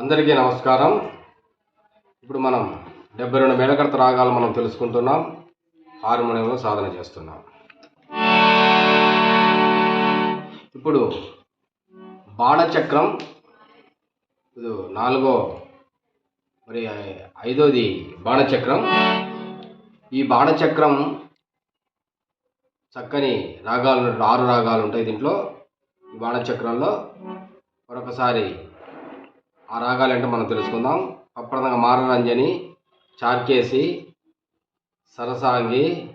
అందరికీ నమస్కారం. ఇప్పుడు మనం డెబ్బై రెండు మేళకర్త రాగాలు మనం తెలుసుకుంటున్నాం. హార్మోనియంలో సాధన చేస్తున్నాం. ఇప్పుడు బాణచక్రం ఇది నాలుగో మరి ఐదోది బాణచక్రం. ఈ బాణచక్రం చక్కని రాగాలు ఆరు రాగాలు ఉంటాయి దీంట్లో. ఈ బాణచక్రంలో మరొకసారి ఆ రాగాలు ఏంటో మనం తెలుసుకుందాం. అప్రదంగా మారరంజని చార్కేసి సరసాంగి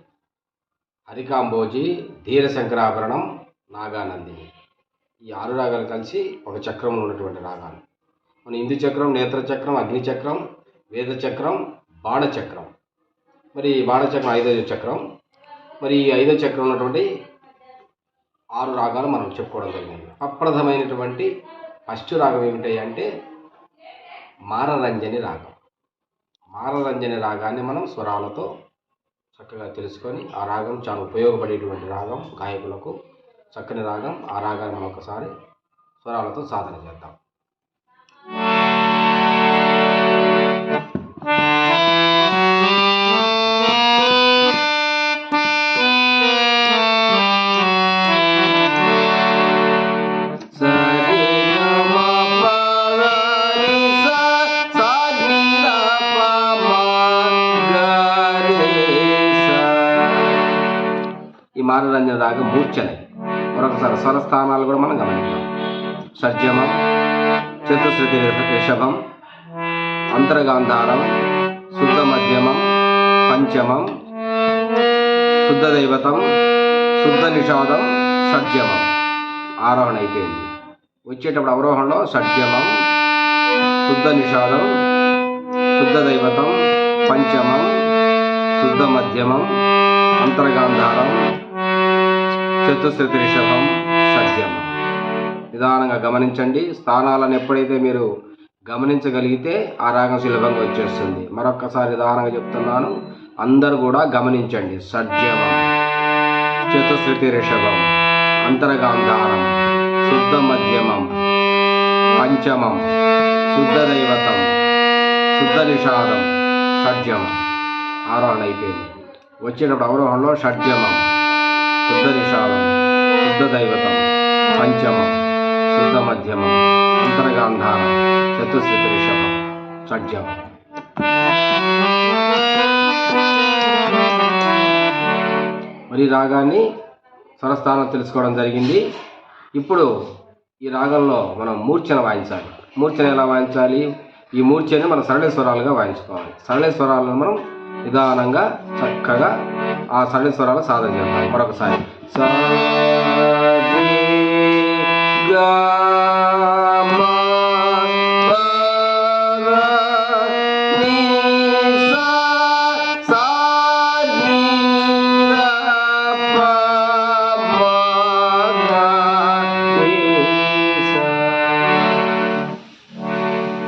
హరికాంబోజి ధీరశంకరాభరణం నాగానంది ఈ ఆరు రాగాలు కలిసి ఒక చక్రంలో ఉన్నటువంటి రాగాలు. మన ఇందు చక్రం నేత్ర చక్రం అగ్ని చక్రం వేద చక్రం బాణచక్రం మరి బాణచక్రం ఐదో చక్రం. మరి ఈ ఐదో చక్రం ఉన్నటువంటి ఆరు రాగాలు మనం చెప్పుకోవడం జరిగింది. అప్రథమైనటువంటి ఫస్ట్ రాగం ఏమిటాయి అంటే మారరంజని రాగం. మారరంజని రాగాన్ని మనం స్వరాలతో చక్కగా తెలుసుకొని ఆ రాగం చాలా ఉపయోగపడేటువంటి రాగం. గాయకులకు చక్కని రాగం. ఆ రాగాన్ని మనం ఒకసారి స్వరాలతో సాధన చేద్దాం. రాగం మూర్ఛనే మరొకసారి స్వరస్థానాలు కూడా మనం గమనిద్దాం. షడ్జమం చతుశ్రుతి రిషభం అంతర్గాంధారం శుద్ధ మధ్యమం పంచమం శుద్ధ దైవతం శుద్ధ నిషాదం షడ్జమం ఆరోహణ అయిపోయింది. వచ్చేటప్పుడు అవరోహణలో షడ్జమం శుద్ధ నిషాదం శుద్ధ దైవతం పంచమం శుద్ధ మధ్యమం అంతర్గాంధారం చతుశ్రుతి రిషభం సత్యం. నిదానంగా గమనించండి. స్థానాలను ఎప్పుడైతే మీరు గమనించగలిగితే ఆ రాగం సులభంగా వచ్చేస్తుంది. మరొక్కసారి నిదానంగా చెప్తున్నాను. అందరూ కూడా గమనించండి. షడ్జమం చతుశ్రుతి రిషభం అంతరగాంధారం. శుద్ధ మధ్యమం పంచమం. శుద్ధ దైవతం శుద్ధ నిషాదం షడ్జమం ఆరోహణ అయిపోయింది. వచ్చేటప్పుడు అవరోహణలో షడ్జమం శుద్ధ నిషాదం శుద్ధ దైవతం పంచమం శుద్ధ మధ్యమం అంతర్గాంధారం చతుశ్రుతి రిషభం షడ్జమం మరి రాగాన్ని స్వరస్థానం తెలుసుకోవడం జరిగింది. ఇప్పుడు ఈ రాగంలో మనం మూర్ఛన వాయించాలి. మూర్ఛన ఎలా వాయించాలి? ఈ మూర్ఛని మనం సరళ స్వరాలుగా వాయించుకోవాలి. సరళ స్వరాలను మనం నిదానంగా చక్కగా ఆ సరళ స్వరాలు సాధన చేద్దాం. మరొకసారి. సా.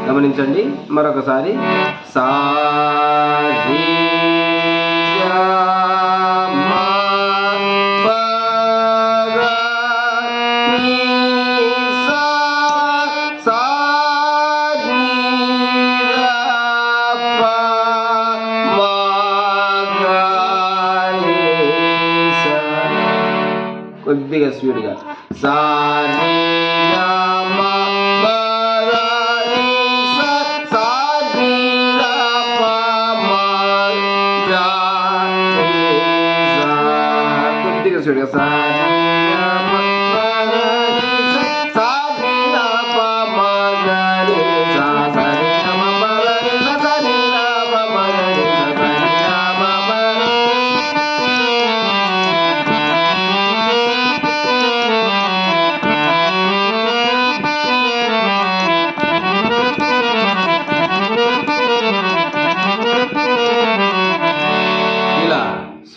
గమనించండి. మరొకసారి. సా కొద్దిగా స్పీడ్గా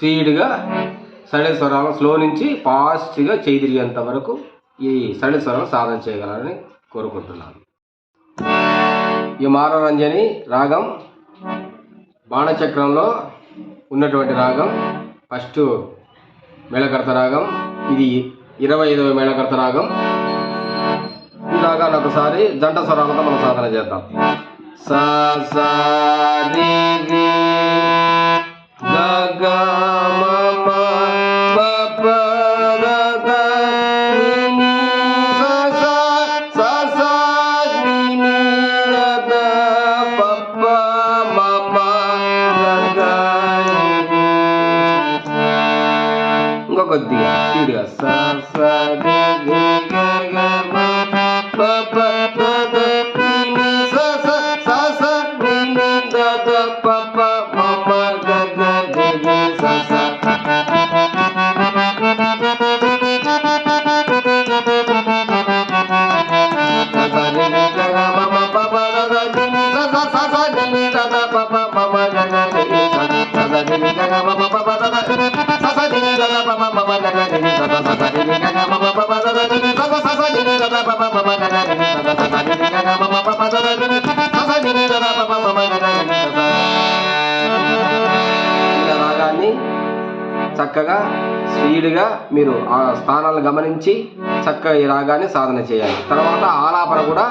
స్పీడ్గా సరళ స్వరాలను స్లో నుంచి ఫాస్ట్గా చేదిరిగేంత వరకు ఈ సరళ స్వరాలను సాధన చేయగలరని కోరుకుంటున్నాను. ఈ మానరంజని రాగం బాణచక్రంలో ఉన్నటువంటి రాగం ఫస్ట్ మేళకర్త రాగం ఇది ఇరవై ఐదవ మేళకర్త రాగం. ఈ రాగాన్ని ఒకసారి జంట స్వరాలతో మనం సాధన చేద్దాం. సా సా చక్కగా స్పీడ్గా మీరు ఆ స్థానాలను గమనించి చక్కగా ఈ రాగాన్ని సాధన చేయాలి. తర్వాత ఆలాపన కూడా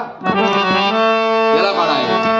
ఎలా పడాలి?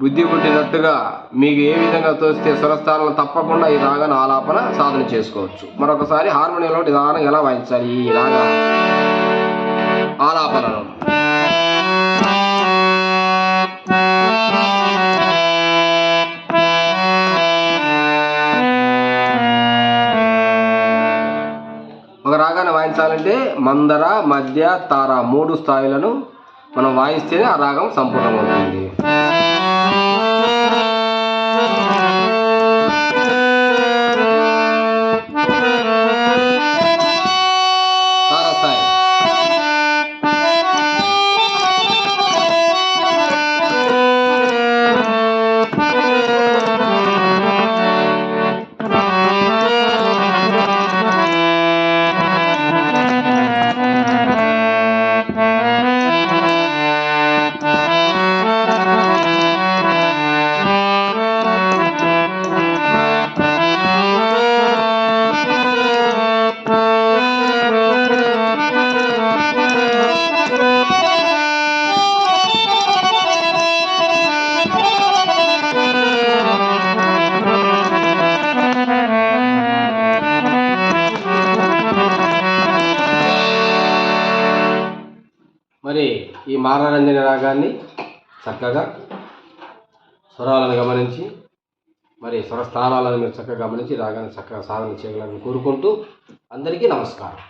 బుద్ధి పుట్టినట్టుగా మీకు ఏ విధంగా తోస్తే స్వరస్థానం తప్పకుండా ఈ రాగాన్ని ఆలాపన సాధన చేసుకోవచ్చు. మరొకసారి హార్మోనియంలో నిదానం ఎలా వాయించాలి? ఈ రాగా ఆలాపనను. ఒక రాగాన్ని వాయించాలంటే మందర మధ్య తార మూడు స్థాయిలను మనం వాయిస్తేనే ఆ రాగం సంపూర్ణమవుతుంది. మరి ఈ మారారంజన రాగాన్ని చక్కగా స్వరాలను గమనించి మరి స్వరస్థానాలను మీరు చక్కగా గమనించి రాగాన్ని చక్కగా సాధన చేయగలని కోరుకుంటూ అందరికీ నమస్కారం.